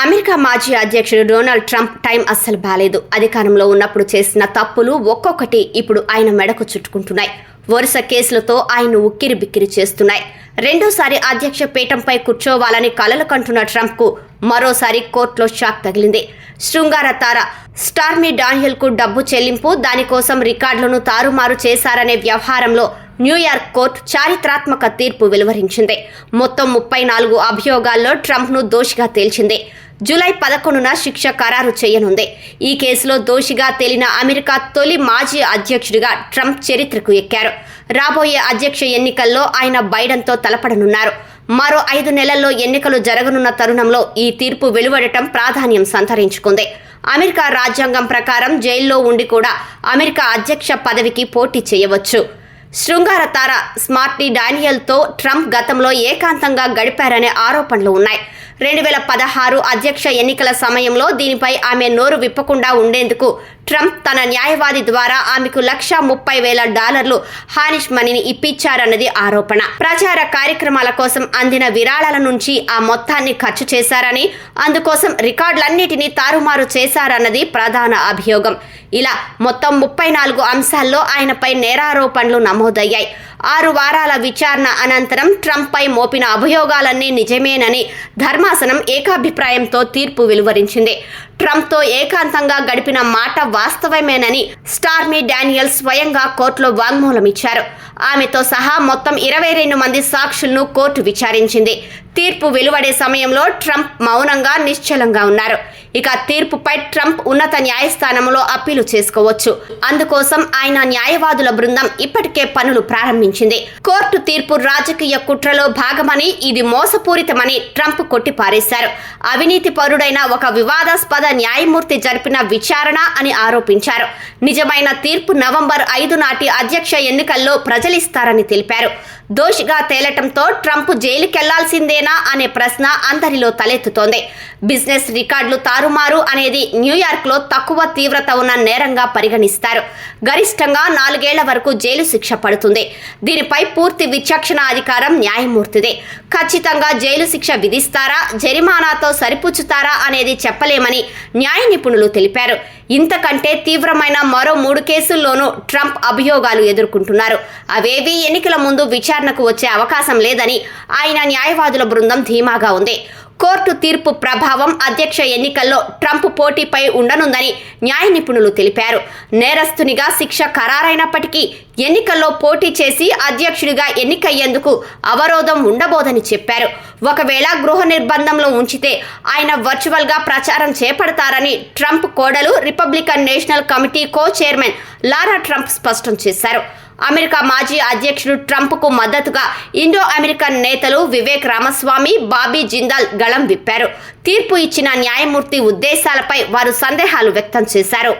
America మాజీ అధ్యక్షుడు Donald Trump time అస్సలు బాలేదు. అధికారంలో ఉన్నప్పుడు చేసిన తప్పులు ఒక్కొక్కటి ఇప్పుడు ఆయన మెడకు చుట్టుకుంటున్నాయి. వరుస కేసులతో ఆయన ఉక్కిరి బిక్కిరి చేస్తున్నాయి. రెండోసారి అధ్యక్ష పీఠంపై కూర్చోవాలని కలలు కంటున్న ట్రంప్కు మరోసారి కోర్టులో షాక్ తగిలింది. శృంగార తార స్టార్మీ డానియల్కు డబ్బు చెల్లింపు దానికోసం రికార్డులను తారుమారు చేశారనే వ్యవహారంలో న్యూయార్క్ కోర్టు చారిత్రాత్మక తీర్పు వెలువరించింది. మొత్తం ముప్పై నాలుగు అభియోగాల్లో ట్రంప్ను దోషిగా తేల్చింది. జూలై పదకొండున శిక్ష ఖరారు చేయనుంది. ఈ కేసులో దోషిగా తేలిన అమెరికా తొలి మాజీ అధ్యక్షుడిగా ట్రంప్ చరిత్రకు ఎక్కారు. రాబోయే అధ్యక్ష ఎన్నికల్లో ఆయన బైడెన్తో తలపడనున్నారు. మరో ఐదు నెలల్లో ఎన్నికలు జరగనున్న తరుణంలో ఈ తీర్పు వెలువడటం ప్రాధాన్యం సంతరించుకుంది. అమెరికా రాజ్యాంగం ప్రకారం జైల్లో ఉండి కూడా అమెరికా అధ్యక్ష పదవికి పోటీ చేయవచ్చు. శృంగార తార స్మార్టీ డానియల్తో ట్రంప్ గతంలో ఏకాంతంగా గడిపారనే ఆరోపణలు ఉన్నాయి. రెండు వేల పదహారు అధ్యక్ష ఎన్నికల సమయంలో దీనిపై ఆమె నోరు విప్పకుండా ఉండేందుకు ట్రంప్ తన న్యాయవాది ద్వారా ఆమెకు లక్ష ముప్పై వేల డాలర్లు హానిష్ మనీని ఇప్పించారన్నది ఆరోపణ. ప్రచార కార్యక్రమాల కోసం అందిన విరాళాల నుంచి ఆ మొత్తాన్ని ఖర్చు చేశారని అందుకోసం రికార్డులన్నిటినీ తారుమారు చేశారన్నది ప్రధాన అభియోగం. ఇలా మొత్తం ముప్పై నాలుగు అంశాల్లో ఆయనపై నేరారోపణలు నమోదయ్యాయి. ఆరు వారాల విచారణ అనంతరం ట్రంప్పై మోపిన అభియోగాలన్నీ నిజమేనని ధర్మాసనం ఏకాభిప్రాయంతో తీర్పు వెలువరించింది. ట్రంప్తో ఏకాంతంగా గడిపిన మాట వాస్తవమేనని స్టార్మీ డానియల్ స్వయంగా కోర్టులో వాంగ్మూలం ఇచ్చారు ఆమెతో సహా మొత్తం ఇరవై రెండు మంది సాక్షులను కోర్టు విచారించింది. తీర్పు వెలువడే సమయంలో ట్రంప్ మౌనంగా నిశ్చలంగా ఉన్నారు. ఇక తీర్పుపై ట్రంప్ ఉన్నత న్యాయస్థానంలో అప్పీలు చేసుకోవచ్చు. అందుకోసం ఆయన న్యాయవాదుల బృందం ఇప్పటికే పనులు ప్రారంభించింది. కోర్టు తీర్పు రాజకీయ కుట్రలో భాగమని ఇది మోసపూరితమని ట్రంప్ కొట్టిపారేశారు. అవినీతి పరుడైన ఒక వివాదాస్పద న్యాయమూర్తి జరిపిన విచారణ అని ఆరోపించారు. నిజమైన తీర్పు నవంబర్ ఐదు నాటి అధ్యక్ష ఎన్నికల్లో ప్రజలిస్తారని తెలిపారు. దోషిగా తేలటంతో ట్రంప్ జైలుకెళ్ళాల్సిందేనా అనే ప్రశ్న అందరిలో తలెత్తుతోంది. బిజినెస్ రికార్డులు తారుమారు అనేది న్యూయార్క్లో తక్కువ తీవ్రత ఉన్న నేరంగా పరిగణిస్తారు. గరిష్టంగా నాలుగేళ్ళ వరకు జైలు శిక్ష పడుతుంది. దీనిపై పూర్తి విచక్షణ అధికారం న్యాయమూర్తిదే. ఖచ్చితంగా జైలు శిక్ష విధిస్తారా? జరిమానాతో సరిపుచ్చుతారా అనేది చెప్పలేమని న్యాయ నిపుణులు తెలిపారు. ఇంతకంటే తీవ్రమైన మరో మూడు కేసుల్లోనూ ట్రంప్ అభియోగాలు ఎదుర్కొంటున్నారు. అవేవీ ఎన్నికల ముందు విచారణకు వచ్చే అవకాశం లేదని ఆయన న్యాయవాదుల బృందం ధీమాగా ఉంది. కోర్టు తీర్పు ప్రభావం అధ్యక్ష ఎన్నికల్లో ట్రంప్ పోటీపై ఉండనుందని న్యాయ నిపుణులు తెలిపారు. నేరస్తునిగా శిక్ష ఖరారైనప్పటికీ ఎన్నికల్లో పోటీ చేసి అధ్యక్షుడిగా ఎన్నికయ్యేందుకు అవరోధం ఉండబోదని చెప్పారు. ఒకవేళ గృహ నిర్బంధంలో ఉంచితే ఆయన వర్చువల్గా ప్రచారం చేపడతారని ట్రంప్ కోడలు Republican national committee co chairman Lara Trump స్పష్టం చేశారు. అమెరికా మాజీ అధ్యక్షుడు ట్రంప్కు మద్దతుగా ఇండో అమెరికన్ నేతలు వివేక్ రామస్వామి బాబీ జిందాల్ గళం విప్పారు. తీర్పు ఇచ్చిన న్యాయమూర్తి ఉద్దేశాలపై వారు సందేహాలు వ్యక్తం చేశారు.